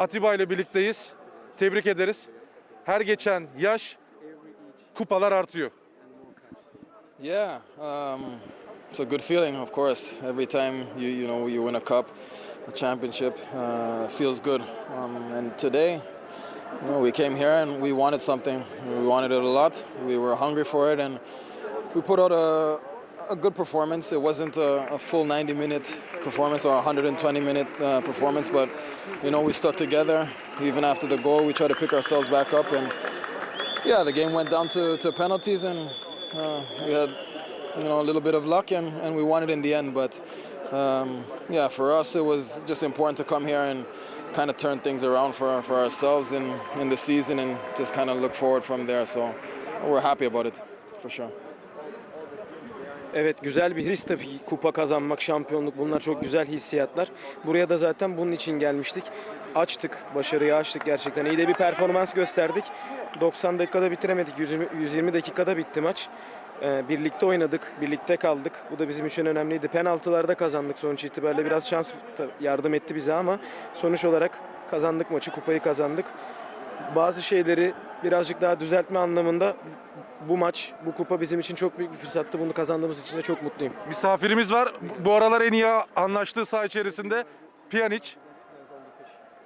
Atiba ile birlikteyiz. Tebrik ederiz. Her geçen yaş kupalar artıyor. Yeah, um, it's a good feeling, of course. Every time you you know you win a cup, a championship, uh, feels good. Um, and today, you know, we came here and we wanted something. We wanted it a lot. We were hungry for it, and we put out a a good performance. It wasn't a, a full 90 minute performance or 120 minute uh, performance, but you know we stuck together. Even after the goal, we tried to pick ourselves back up, and yeah, the game went down to, to penalties, and uh, we had you know a little bit of luck, and, and we won it in the end. But um, yeah, for us, it was just important to come here and kind of turn things around for, for ourselves in, in the season, and just kind of look forward from there. So we're happy about it, for sure. Evet güzel bir his tabii kupa kazanmak, şampiyonluk bunlar çok güzel hissiyatlar. Buraya da zaten bunun için gelmiştik. Açtık, başarıyı açtık gerçekten. İyi de bir performans gösterdik. 90 dakikada bitiremedik, 120, 120 dakikada bitti maç. Ee, birlikte oynadık, birlikte kaldık. Bu da bizim için önemliydi. Penaltılarda kazandık sonuç itibariyle. Biraz şans yardım etti bize ama sonuç olarak kazandık maçı, kupayı kazandık. Bazı şeyleri birazcık daha düzeltme anlamında bu maç, bu kupa bizim için çok büyük bir fırsattı. Bunu kazandığımız için de çok mutluyum. Misafirimiz var. Bu aralar en iyi anlaştığı saha içerisinde Pjanic.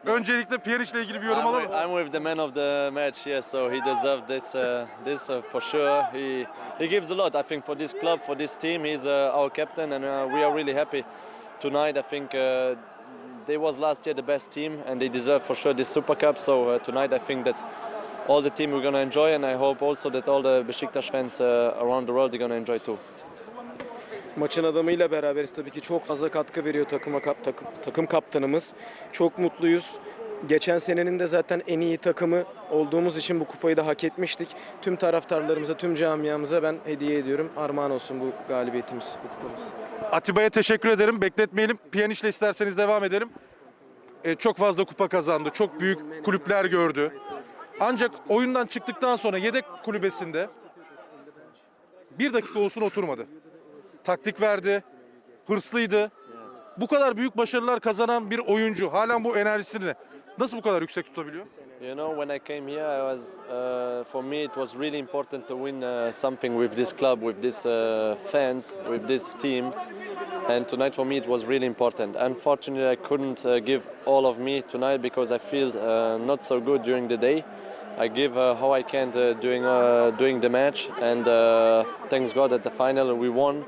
Öncelikle Pjanic ile ilgili bir yorum alalım. I'm with the man of the match, yes. So he deserved this, uh, this uh, for sure. He he gives a lot, I think, for this club, for this team. He's uh, our captain, and uh, we are really happy tonight. I think uh, they was last year the best team, and they deserve for sure this Super Cup. So uh, tonight, I think that all the team we're gonna enjoy, and I hope also that all the Besiktas fans uh, around the world are gonna enjoy too. Maçın adamıyla beraberiz tabii ki çok fazla katkı veriyor takıma kap, takım, takım kaptanımız. Çok mutluyuz. Geçen senenin de zaten en iyi takımı olduğumuz için bu kupayı da hak etmiştik. Tüm taraftarlarımıza, tüm camiamıza ben hediye ediyorum. Armağan olsun bu galibiyetimiz, bu kupamız. Atiba'ya teşekkür ederim. Bekletmeyelim. Pjanic ile isterseniz devam edelim. Ee, çok fazla kupa kazandı. Çok büyük kulüpler gördü. Ancak oyundan çıktıktan sonra yedek kulübesinde bir dakika olsun oturmadı. Taktik verdi. Hırslıydı. Bu kadar büyük başarılar kazanan bir oyuncu halen bu enerjisini nasıl bu kadar yüksek tutabiliyor? You know, when I came here, I was uh, for me it was really important to win uh, something with this club, with this uh, fans, with this team. And tonight for me it was really important. Unfortunately, I couldn't uh, give all of me tonight because I feel uh, not so good during the day. I give uh, how I can uh, during uh, during the match, and uh, thanks God at the final we won.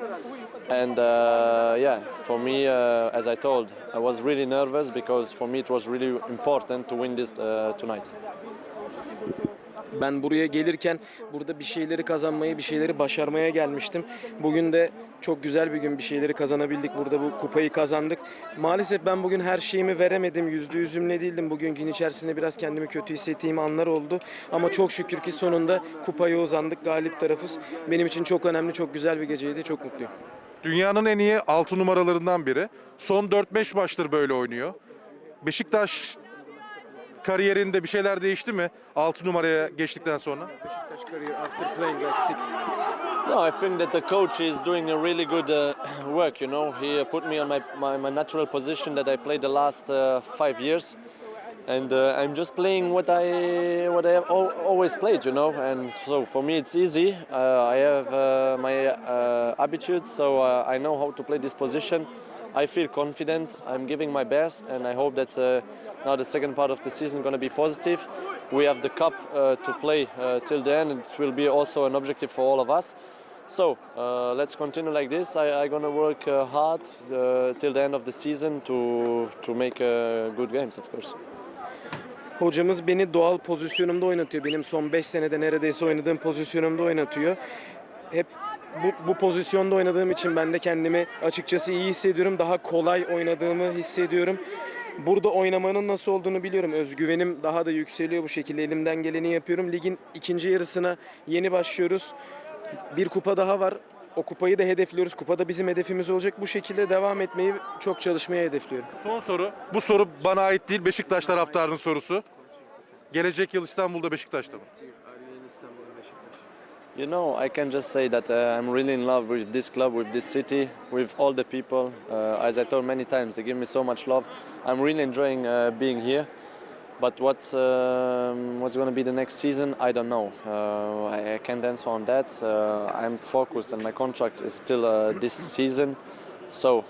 And yeah, for me, as I told, I was really nervous because for me it was really important to win this tonight. Ben buraya gelirken burada bir şeyleri kazanmayı, bir şeyleri başarmaya gelmiştim. Bugün de çok güzel bir gün bir şeyleri kazanabildik. Burada bu kupayı kazandık. Maalesef ben bugün her şeyimi veremedim. Yüzde yüzümle değildim. Bugün gün içerisinde biraz kendimi kötü hissettiğim anlar oldu. Ama çok şükür ki sonunda kupaya uzandık. Galip tarafız. Benim için çok önemli, çok güzel bir geceydi. Çok mutluyum. Dünyanın en iyi 6 numaralarından biri. Son 4-5 maçtır böyle oynuyor. Beşiktaş kariyerinde bir şeyler değişti mi 6 numaraya geçtikten sonra? Beşiktaş career after playing like six. No, I think that the coach is doing a really good uh, work. You know, he uh, put me on my, my, my natural position that I played the last uh, five years, and uh, I'm just playing what I what I have al- always played. You know, and so for me it's easy. Uh, I have uh, my uh, habitude, so uh, I know how to play this position. I feel confident. I'm giving my best, and I hope that uh, now the second part of the season going to be positive. We have the cup uh, to play uh, till the end. It will be also an objective for all of us. So uh, let's continue like this. I, I'm gonna work uh, hard uh, till the end of the season to to make good games, of course. Hocamız beni doğal pozisyonumda oynatıyor. Benim son 5 senede neredeyse oynadığım pozisyonumda oynatıyor. Hep bu, bu pozisyonda oynadığım için ben de kendimi açıkçası iyi hissediyorum. Daha kolay oynadığımı hissediyorum. Burada oynamanın nasıl olduğunu biliyorum. Özgüvenim daha da yükseliyor bu şekilde. Elimden geleni yapıyorum. Ligin ikinci yarısına yeni başlıyoruz. Bir kupa daha var. O kupayı da hedefliyoruz. Kupada bizim hedefimiz olacak. Bu şekilde devam etmeyi, çok çalışmayı hedefliyorum. Son soru. Bu soru bana ait değil. Beşiktaş taraftarının sorusu. Gelecek yıl İstanbul'da Beşiktaş'ta mı? You know, I can just say that uh, I'm really in love with this club, with this city, with all the people. Uh, as I told many times, they give me so much love. I'm really enjoying uh, being here. But what's um, what's going to be the next season? I don't know. Uh, I, I can't answer on that. Uh, I'm focused, and my contract is still uh, this season. So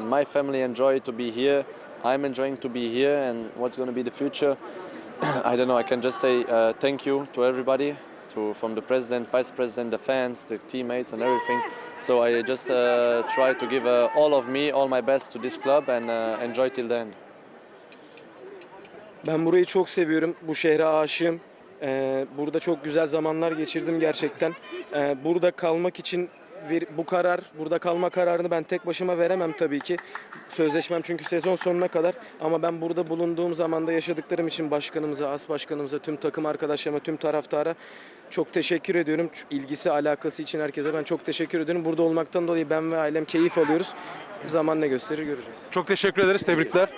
my family enjoy to be here. I'm enjoying to be here, and what's going to be the future? I don't know. I can just say thank you to everybody, to from the president, vice president, the fans, the teammates, and everything. So I just uh, try to give uh, all of me, all my best to this club, and uh, enjoy till the. Ben burayı çok seviyorum. Bu şehre aşığım. Ee, burada çok güzel zamanlar geçirdim gerçekten. Ee, burada kalmak için bu karar, burada kalma kararını ben tek başıma veremem tabii ki. Sözleşmem çünkü sezon sonuna kadar. Ama ben burada bulunduğum zamanda yaşadıklarım için başkanımıza, as başkanımıza, tüm takım arkadaşlarıma, tüm taraftara çok teşekkür ediyorum. İlgisi, alakası için herkese ben çok teşekkür ediyorum. Burada olmaktan dolayı ben ve ailem keyif alıyoruz. Zaman ne gösterir göreceğiz. Çok teşekkür ederiz. Tebrikler.